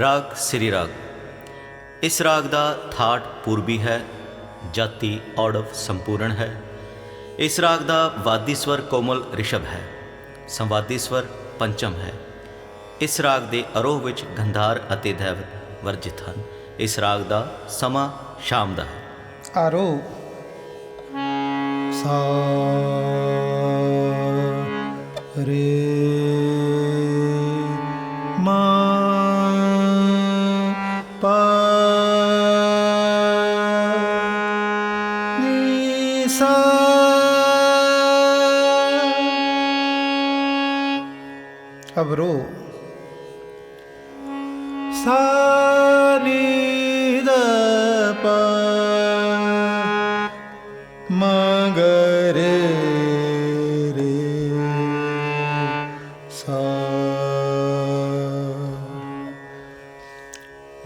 ਰਾਗ ਸ੍ਰੀ ਰਾਗ। ਇਸ ਰਾਗ ਦਾ ਥਾਟ ਪੂਰਬੀ ਹੈ, ਜਾਤੀ ਔੜਵ ਸੰਪੂਰਨ ਹੈ। ਇਸ ਰਾਗ ਦਾ ਵਾਦੀ ਸਵਰ ਕੋਮਲ ਰਿਸ਼ਭ ਹੈ, ਸੰਵਾਦੀ ਸਵਰ ਪੰਚਮ ਹੈ। ਇਸ ਰਾਗ ਦੇ ਅਰੋਹ ਵਿੱਚ ਗੰਧਾਰ ਅਤੇ ਦੈਵ ਵਰਜਿਤ ਹਨ। ਇਸ ਰਾਗ ਦਾ ਸਮਾਂ ਸ਼ਾਮ ਦਾ ਹੈ। ਆਰੋ ਸਾ ਅਬ ਰੋ ਦ ਪ ਮ ਰੇ ਸਾ।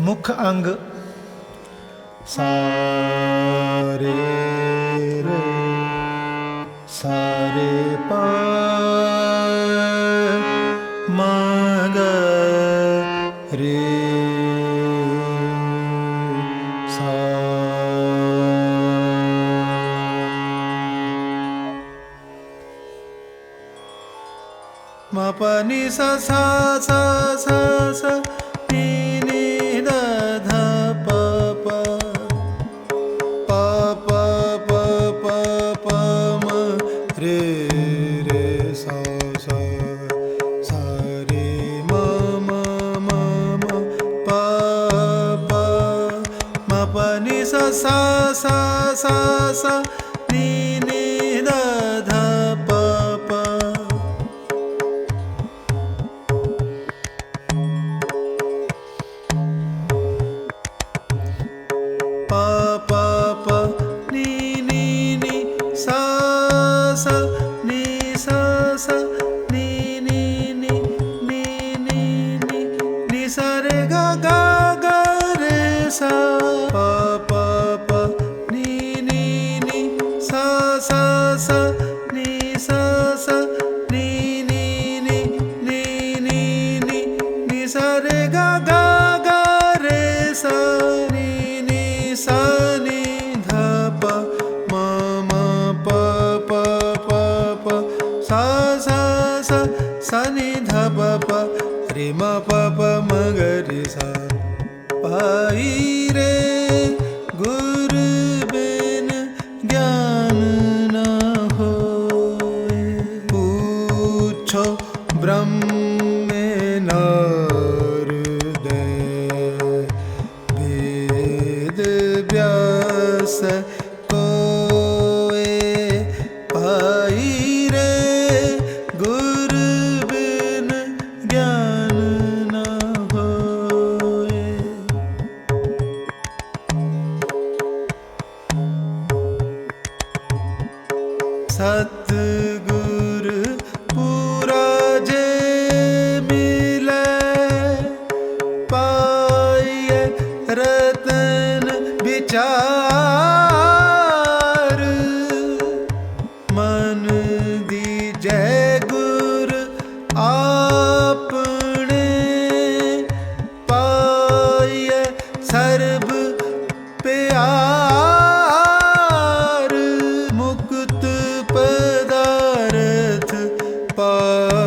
ਮੁੱਖ ਅੰਗ ਸਾ। re sa ma pa sa sa sa sa ni ni da dha pa pa pa pa pa pa ma re sa sa sa sa ni ni da dha pa pa pa pa pa ni ni ni sa sa ni sa sa ni ni ni ni ni ni ni sa re ga ga ga re sa pa ni dha pa pa re ma pa pa ma ga re sa पाई रे ਸਤਗੁਰ ਪੂਰਾ ਜੇ ਮਿਲੇ ਪਾਈਏ ਰਤਨ ਵਿਚਾਰ। ਮਨ ਦੀ ਜੈ ਗੁਰ ਆਪਣੇ ਪਾਈਏ ਸਰਬ ਪਿਆਰ। Papa.